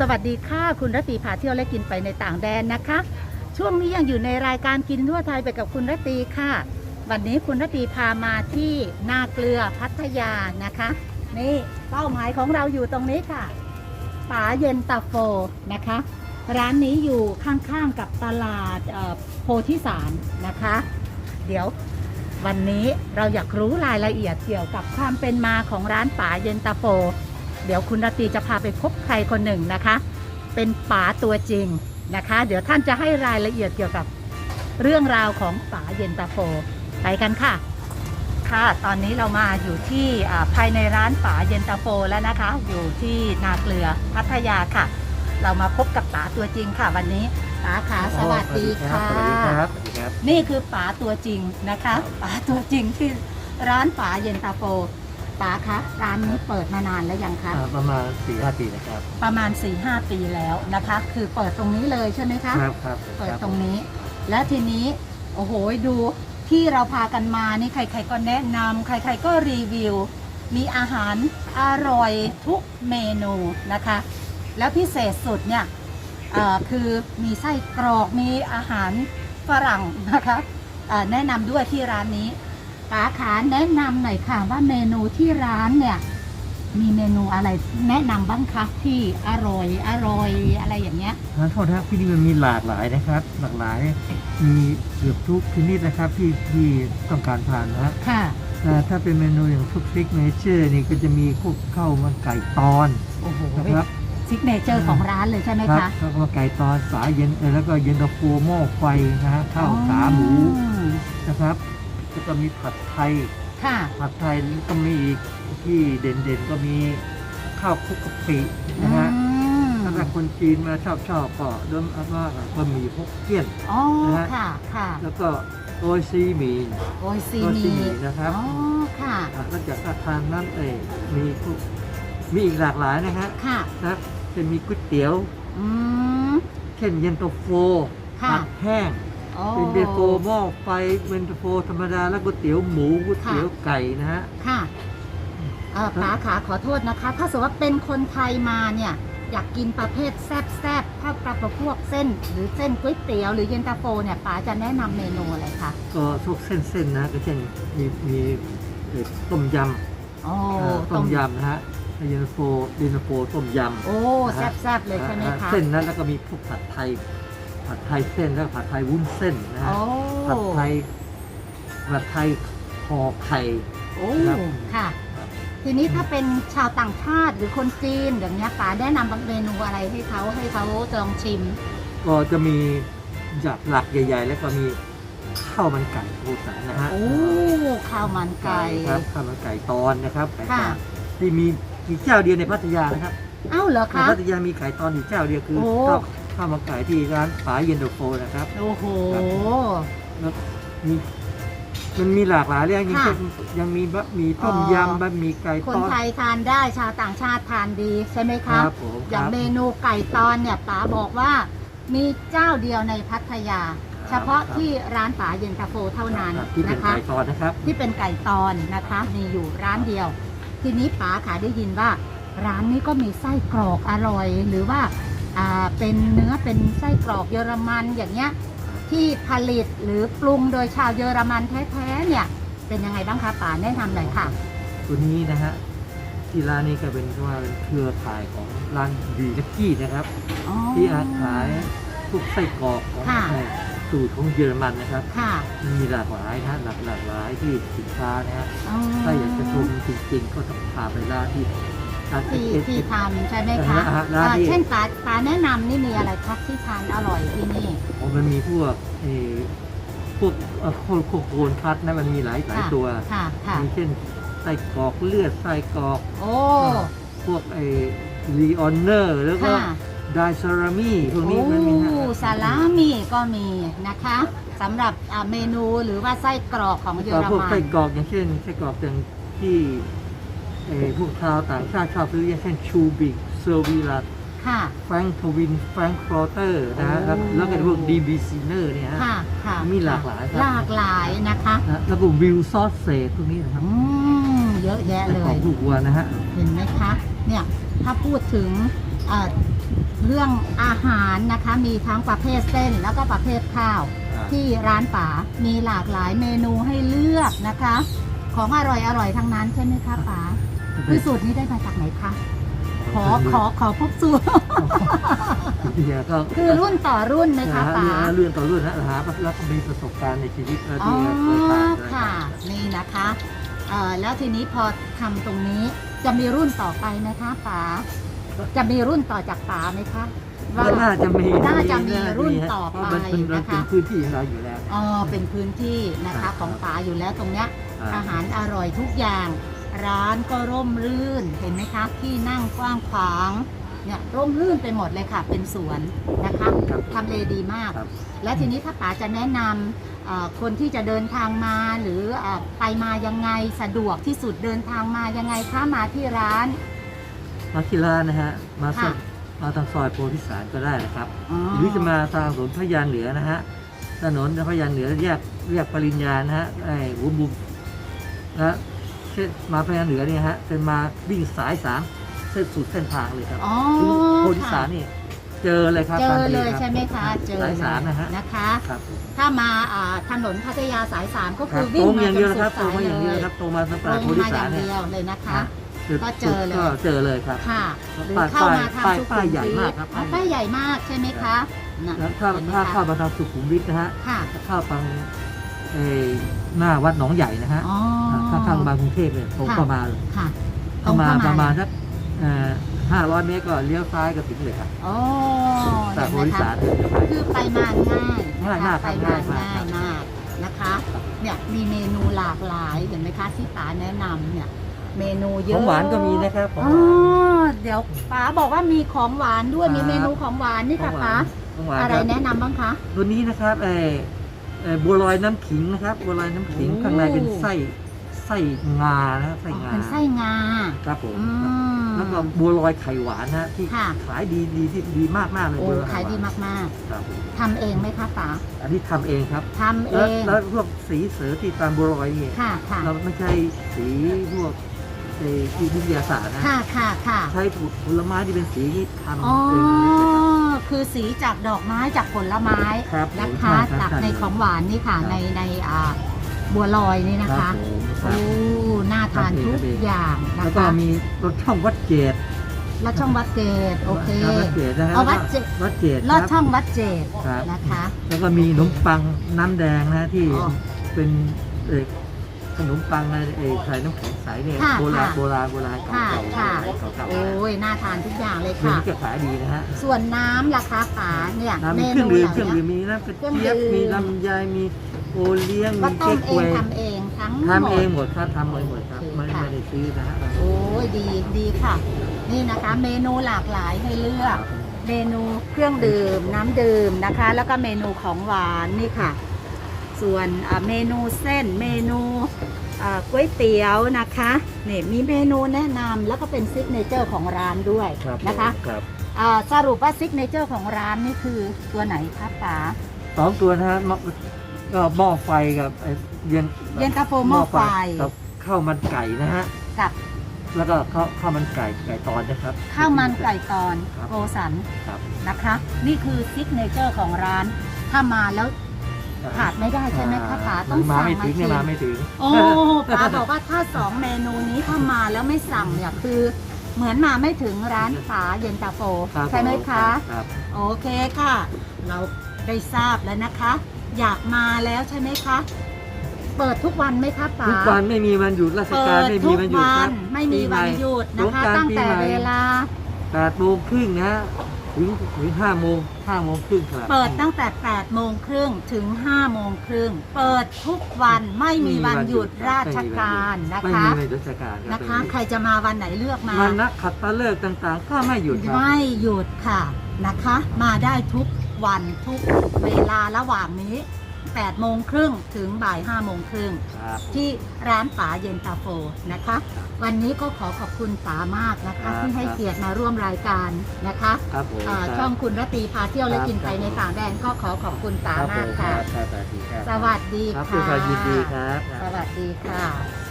สวัสดีค่ะ คุณรตีพาเที่ยวและกินไปในต่างแดนนะคะ ช่วงนี้ยังอยู่ในรายการกินทั่วไทยไปกับคุณรตีค่ะ วันนี้คุณรตีพามาที่นาเกลือพัทยานะคะ นี่เป้าหมายของเราอยู่ตรงนี้ค่ะป๋าเย็นตาโฟนะคะ ร้านนี้อยู่ข้างๆกับตลาดโพธิสารนะคะ เดี๋ยววันนี้เราอยากรู้รายละเอียดเกี่ยวกับความเป็นมาของร้านป๋าเย็นตาโฟ เดี๋ยวคุณรตรีจะพาไปพบใครคนหนึ่งนะคะ เป็นป๋าตัวจริงนะคะ เดี๋ยวท่านจะให้รายละเอียดเกี่ยวกับเรื่องราวของป๋าเย็นตาโฟไปกันค่ะ ค่ะ ตอนนี้เรามาอยู่ที่อ่าภายในร้านป๋าเย็นตาโฟแล้วนะคะ อยู่ที่นาเกลือพัทยาค่ะ เรามาพบกับป๋าตัวจริงค่ะ วันนี้ป๋าขาสวัสดีค่ะสวัสดีครับสวัสดีครับ นี่คือป๋าตัวจริงนะคะป๋าตัวจริงที่ร้านป๋าเย็นตาโฟ ป๋าคะร้านนี้เปิดมานานแล้วยังคะ อ่าประมาณสี่ห้าปีนะครับประมาณ4-5ปีแล้วนะคะ คือเปิดตรงนี้เลยใช่ไหมคะ ครับครับเปิดครับตรงนี้ และทีนี้ โอ้โหดูที่เราพากันมานี่ใคร ๆ ก็แนะนำใคร ๆ ก็รีวิว มีอาหารอร่อยทุกเมนูนะคะ แล้วพิเศษสุดเนี่ยเอ่อคือมีไส้กรอกมีอาหารฝรั่งนะคะเอ่อแนะนำด้วยที่ร้านนี้ ป๋าขาแนะนำหน่อยค่ะว่าเมนูที่ร้านเนี่ย มีเมนูอะไรแนะนำบ้างคะที่อร่อยอร่อยอะไรอย่างเงี้ยขอโทษนะครับที่นี่มันมีหลากหลายนะครับ หลากหลาย มีเกือบทุกชนิดนะครับที่ที่ต้องการทานนะฮะค่ะ อ่าถ้าเป็นเมนูอย่างทุกฟิกเนเจอร์นี่ก็จะมีพวกข้าวมันไก่ตอนโอ้โหนะครับซิกเนเจอร์ของร้านเลยใช่ไหมครัคะ ข้าวมันไก่ตอนสายเย็นเอ่อแล้วก็เย็นตาโฟหม้อไฟนะฮะข้าวขาหมูอืมนะครับแล้ว ก็มีผัดไทย ค่ะ ผัดไทยก็มีอีกที่เด่นๆก็มีข้าวคลุกกะปินะฮะอืมถ้าคนจีนมาชอบชอบก็เริ่มอันว่าบะหมี่ฮกเกี้ยน อ๋อ นะฮะ ค่ะ ค่ะแล้วก็โอยซีหมี่ โอ้ยซีโอยมีซีหมี่นะครับ อ๋อ ค่ะ อะแล้วจากทานนั้นเอยมีพวกมีอีกหลากหลายนะฮะค่ะ นะจะมีก๋วยเตี๋ยว อืม เช่นเย็นตาโฟค่ะ ผัดแห้งโอ้ เป็นเย็นตาโฟหม้อไฟเย็นตาโฟธรรมดาแล้วก๋วยเตี๋ยวหมูก๋วยเตี๋ยวไก่นะฮะค่ะเอ่อป๋าขาขอโทษนะคะ ถ้าสมมติว่าเป็นคนไทยมาเนี่ย อยากกินประเภทแซ่บๆถ้าประพวกเส้น หรือเส้นก๋วยเตี๋ยวหรือเย็นตาโฟเนี่ยป๋าจะแนะนำเมนูอะไรคะก็พวกเส้นๆนะก็เช่นมีมีเอ่อต้มยำโอ้อ่าต้มยำนะฮะเย็นตาโฟเย็นตาโฟต้มยำโอ้แซ่บๆเลยใช่ไหมอ่าคะเส้นนั้นแล้วก็มีพวกผัดไทย ผัดไทยเส้นแล้วก็ผัดไทยวุ้นเส้นนะฮะโอ้ผัดไทยผัดไทยห่อไข่ โอ้ครับ ค่ะ ทีนี้ถ้าเป็นชาวต่างชาติหรือคนจีนอย่างเงี้ยป๋าแนะนำบางเมนูอะไรให้เขาให้เขาลองชิม ก็จะมีจากหลักใหญ่ ๆ แล้วก็มีข้าวมันไก่โคสานนะฮะโอ้ข้าวมันไก่ ครับข้าวมันไก่ตอนนะครับไก่ตอค่ะ นที่มีมีเจ้าเดียวในพัทยานะครับเอ้าเหรอในคะ พัทยามีไก่ตอนอยู่เจ้าเดียวคือโอ้ข้า วข้าวมันไก่ที่ร้านป๋าเย็นโดโฟนะครับ โอ้โหแล้วมีมันมีหลากหลายเรื่องยังค่ะเช่นยังมีบะหมี่ต้มอ๋อยำบะหมี่ไก่คนตอนไทยทานได้ชาวต่างชาติทานดีใช่ไหมคคะรับผมอย่างครับเมนูไก่ตอนเนี่ยป๋าบอกว่า มีเจ้าเดียวในพัทยาเฉพาะที่ร้านป๋าเย็นตาโฟเท่านั้นครับที่เป็นนะคะ ไก่ตอนนะครับ ที่เป็นไก่ตอนนะคะ มีอยู่ร้านเดียว ทีนี้ป๋าขาได้ยินว่า ร้านนี้ก็มีไส้กรอกอร่อย หรือว่าอ่า เป็นเนื้อเป็นไส้กรอกเยอรมันอย่างเงี้ยที่ผลิตหรือปรุงโดยชาวเยอรมันแท้ๆเนี่ยเป็นยังไงบ้างคะป๋าแนะนำหน่อยค่ะ ตัวนี้นะฮะที่ร้านนี้ก็เป็นว่าเป็นเครือข่ายของร้านดีนักกี้นะครับอ๋อที่อาขายพวกไส้กรอกของค่ะเอ่อสูตรของเยอรมันนะครับค่ะมีหลากหลายนะฮะหลากหลากหลายที่สินค้านะฮะอ๋อถ้าอยากจะชมจริงๆ ก็ต้องพาไปร้านที่ร้านเอ ที่สเอสที่ทำใช่ไหมคะอ่าฮะร้านอ่าที่เช่นป๋าป๋าแนะนำนี่มีอะไรครับที่ทานอร่อยที่นี่มันมีพวกเอ่อพวกเอ่อโคโคโคนคัดนะมันมีหลายหลายค่ะตัวค่ะค่ะมีเช่นไส้กรอกเลือดไส้กรอกโอ้พวกไอ้ลีออนเนอร์แล้วก็ค่ะไดซารามี่พวกนี้มันมีนะโอ้ซาลามี่ก็มีนะคะสำหรับอ่าเมนูหรือว่าไส้กรอกของเยอก็รพวกมัไส้นกรอกอย่างเช่นไส้กรอกอย่างที่ เอ่อพวกชาวต่างชาติชอบซื้ออย่างเช่นชูบิกเซอร์วีลาค่ะ แฟรงค์ทวินแฟรงค์ครอเตอร์นะฮะแล้วโอ้แล้วก็พวกดีบีซีเนอร์เนี่ยฮะ ค่ะ ค่ะมีหลากหลายครับ หลากหลายนะคะ นะแล้วก็วิวซอสเศษพวกนี้นะครับอืม เยอะแยะเลขอยงผูกวัวนะฮะ เห็นไหมคะ เนี่ย ถ้าพูดถึงอ่าเรื่องอาหารนะคะ มีทั้งประเภทเส้นแล้วก็ประเภทข้าวอ่าที่ร้านป๋า มีหลากหลายเมนูให้เลือกนะคะ ของอร่อยอร่อยทั้งนั้นใช่ไหมคะป๋า คือสูตรนี้ได้มาจากไหนคะ ขอขอขอพบสูตรเดียก็คือรุ่นต่อรุ่นไหมคะนะฮะป๋าเรื่องต่อรุ่นนะหาแล้วก็มีประสบการณ์ในชีวิตแล้วอ๋อที่เคยผ่านมาค่ะ นี่นะคะเอ่อแล้วทีนี้พอทำตรงนี้จะมีรุ่นต่อไปไหมคะป๋าจะมีรุ่นต่อจากป๋าไหมคะว่าก็น่าจะมีน่าจะมีารุ่นฮะต่อไปเพราะมันเป็นมันนะคะเป็นพื้นที่ของเราอยู่แล้ว อ๋อเป็นพื้นที่นะครัคะบของป๋าอยู่แล้วตรงเนี้ยอ่าอาหารอร่อยทุกอย่าง ร้านก็ร่มรื่นเห็นไหมคะ ที่นั่งกว้างขวางเนี่ยร่มรื่นไปหมดเลยค่ะ เป็นสวนนะคะครับทำเลดีมาก ครับ และทีนี้ถ้าป๋าจะแนะนำเอ่อคนที่จะเดินทางมาหรือเอ่อไปมายังไงสะดวกที่สุดเดินทางมายังไงคะมาที่ร้าน มาที่ร้านนะฮะ มาสัค่ะกมาทางซอยโพธิสารก็ได้นะครับ อ๋อหรือจะมาทางถนนพระยานเหนือนะฮะ ถนนพระยานเหนือแยกแยกปริญญานะฮะไอ้หัวบุมนะฮะ เส้นมาพระยานเหนือเนี่ยฮะเป็นมาวิ่งสายสามเส้นสุดเส้นทางเลยครับอ๋อถึงโพธิสาค่ะรนี่เจอเลยครับเจอทันทีเลยครับใช่ไหมคะ เจอสายเลยสามนะฮะนะคะครับถ้ามาอ่าถนนพัทยาสายสามก็ครัคืบอตวิ่รงงมาอย่างจเดียวนนะคสุรับดตรงสายมาอย่างเดียวเลยนะครับตรงมาตั้งตแต่รงโพธิมาอสาย่ารงเนี่ยเดียวเลยนะคะจุดก็เจอเลยก็เจอเลยครับค่ะหรือป้ายเข้ามาทางป้ายสุขุป้ายมใหญ่วิทมากครับอ๋อป้ายใหญ่มากใช่ไหมคะน่ะแล้วถ้าเห็นไหมถ้าคะเข้ามาทางสุขุมวิทนะฮะค่ะเข้าทางเอ่อ หน้าวัดหนองใหญ่นะฮะอ๋อข้างข้างๆบางกรุงเทพเนี่ยตรงค่ะเข้ามาค่ะตรเข้างมาเข้าประมามาณสักห้าร้อยเมตรก็เลี้ยวซ้ายก็ถึงเลยครับโอ้จากเห็โพนไหมธิคะสารเนี่ยจะไปคือไปมาง่ายนะคะง่ายมากไปครับมาง่ายมากง่ายมากนะคะ เนี่ยมีเมนูหลากหลายเห็นไหมคะที่ป๋าแนะนำเนี่ย เมนูเยขอะองหวานก็มีนะครับของอ๋หวานอเดี๋ยวป๋าบอกว่ามีของหวานด้วยครับมีเมนูของหวานนี่ขอค่ะงหวาป๋านของหวานอะไรครับแนะนำบ้างคะตัวนี้นะครับเอ่อ เอ่อบัวลอยน้ำขิงนะครับบัวลอยน้ำขิงโอ้ ข้างในเป็นไส้ไส้งานะครับไส้อ๋องาเป็นไส้งาครับผมอืม แล้วก็บัวลอยไข่หวานนะฮะที่ค่ะ ขายดีดีที่ดีมากมากๆเลยโอ้บัวลอยขายดีไข่หวานมากครับผมๆทำเองไหมคะป๋าอันนี้ทำเองครับทำเอแล้วง แล้วพวกสีเสือที่ตามบัวลอยนี่ค่ะค่ะเราไม่ใช่สีพวกเอ่อที่วิทยาศาสตร์นะ ค่ะค่ะค่ะ ใช้ผลไม้ที่เป็นสีที่ทำอ๋อเองเลยนะ ครับคือสีจากดอกไม้จากผลไม้ครับผมนะคะใช่ครับจากใช่ในของหวานนี่ค่ะครับ ในในอ่าบัวลอยนี่นะครัคะบผมครัโอ้บน่าทานครับทุกเองอย่างนะแล้วก็คะมีรสช่องวัดเจดลอดช่องวัดเจดโอเค ครับวัดเจดนะฮะเอาวัดเจด วัดเจดลอดครับช่องวัดเจดครับนะคะ แล้วก็มีขนมปังน้ำแดงนะฮะที่อ๋อ เป็นเอ่อ ขนมปังอะไรเอ่อใส่น้ำแข็งใสเนี่ยค่ะโบราณค่ะ โบราณโบราณค่ะเก่าๆค่ะเก่าๆโอ้ยน่าทานทุกอย่างเลยเดี๋ยวค่ะนี้ก็ขายดีนะฮะส่วนน้ำล่ะคะป๋าเนี่ยน้ำเมมีเครื่องนูดื่เหมล่าเครื่องดื่นี้มมีน้ำกระเครื่องเจี๊ยบดื่มมีลำไยมีโอเลี้ยงก็มีต้เก๊มกเอฮวงยทำเองทั้งหมทำเองดหมดครับทำเองหมดครับโอเคไม่ค่ะ ไม่ได้ซื้อนะฮะโอ้ยดีดีค่ะ นี่นะคะเมนูหลากหลายให้เลือก เมนูเครื่องดื่มน้ำดื่มนะคะ แล้วก็เมนูของหวานนี่ค่ะ ส่วนอ่าเมนูเส้นเมนูอ่าก๋วยเตี๋ยวนะคะนี่มีเมนูแนะนำแล้วก็เป็นซิกเนเจอร์ของร้านด้วยครับนะคะครับอ่าสรุปว่าซิกเนเจอร์ของร้านนี่คือตัวไหนคะป๋าสองตัวนะฮะหม้อก็หม้อไฟกับไอ้เย็นเย็นตาโฟหม้อไฟกับข้าวมันไก่นะฮะกับแล้วก็ข้าวข้าวมันไก่ไก่ตอนนะครับ ข้าวมันไก่ตอนครับโกสันครับนะคะ นี่คือซิกเนเจอร์ของร้านถ้ามาแล้ว ขาดไม่ได้ใช่ไหมคะป๋าต้องมาสั่งไม่มาถึงชิเนี่ยมมาไม่ถึงโอ้ป๋าบอกว่าถ้าสองเมนูนี้ถ้ามาแล้วไม่สั่งเนี่ยคือ เหมือนมาไม่ถึงร้านป๋าเย็นตาโฟครับใช่ไหมคะครับโอเคค่ะ เราได้ทราบแล้วนะคะ อยากมาแล้วใช่ไหมคะเปิดทุกวันไหมคะป๋าทุกวันไม่มีวันหยุดราชเปิการดไม่ทุมีกวันหยุดวัครันบไม่มีวันหยุดนะคะสงกรานต์ตั้งแต่ปีใหม่เวลาแปดโมงครึ่งนะ ถึงถึงห้าโมงห้าโมงครึ่งครับ เปิดตั้งแต่ 8 โมงครึ่งถึง 5 โมงครึ่ง เปิดทุกวันไม่มีวันหยุดราชการนะไม่คะมีวันหยุดราชการรับนะคะ ใครจะมาวันไหนเลือกมา วันนักขัดตะเลิกษ์ต่างๆ ก็ไม่หยุดครับ ไม่หยุดค่ะนะคะ มาได้ทุกวันทุกเวลาระหว่างนี้ 8โมงครึ่งถึงบ่าย5โมงครึ่งครับที่ร้านป๋าเย็นตาโฟนะคะ วันนี้ก็ขอขอบคุณป๋ามากนะคะ ที่ให้เกียรติมาร่วมรายการนะคะครับผมอ่าครับช่องคุณรตีพาเที่ยวและกินไปครับในต่างแดนก็ขอขอบคุณป๋าครับผมมากค่ะครับครับสวัสดีครับสวัสดีครับค่ะด้วยความยินดีครับ สวัสดีค่ะ